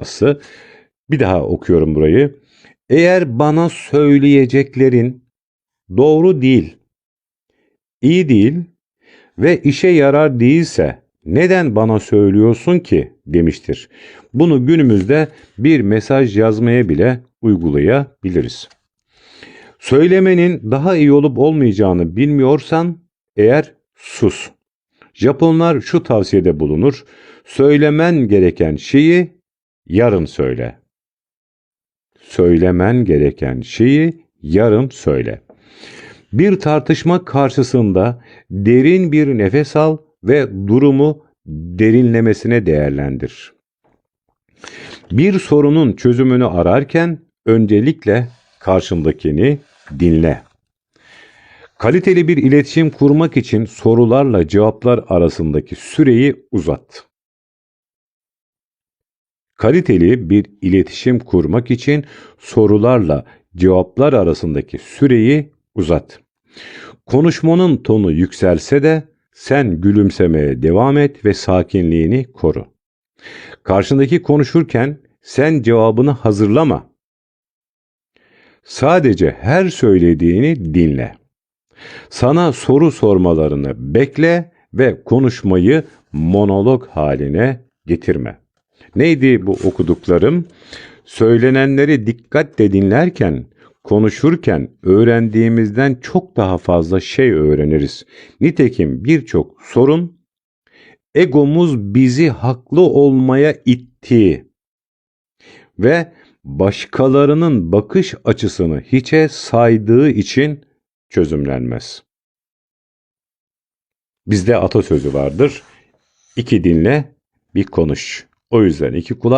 Nasıl? Bir daha okuyorum burayı. Eğer bana söyleyeceklerin doğru değil, iyi değil ve işe yarar değilse neden bana söylüyorsun ki demiştir. Bunu günümüzde bir mesaj yazmaya bile uygulayabiliriz. Söylemenin daha iyi olup olmayacağını bilmiyorsan eğer sus. Japonlar şu tavsiyede bulunur. Söylemen gereken şeyi yarın söyle. Söylemen gereken şeyi yarın söyle. Bir tartışma karşısında derin bir nefes al ve durumu derinlemesine değerlendir. Bir sorunun çözümünü ararken öncelikle karşındakini dinle. Kaliteli bir iletişim kurmak için sorularla cevaplar arasındaki süreyi uzat. Kaliteli bir iletişim kurmak için sorularla cevaplar arasındaki süreyi uzat. Konuşmanın tonu yükselse de sen gülümsemeye devam et ve sakinliğini koru. Karşındaki konuşurken sen cevabını hazırlama. Sadece her söylediğini dinle. Sana soru sormalarını bekle ve konuşmayı monolog haline getirme. Neydi bu okuduklarım? Söylenenleri dikkatle dinlerken, konuşurken öğrendiğimizden çok daha fazla şey öğreniriz. Nitekim birçok sorun egomuz bizi haklı olmaya ittiği ve başkalarının bakış açısını hiçe saydığı için çözümlenmez. Bizde atasözü vardır. İki dinle, bir konuş. O yüzden iki kulak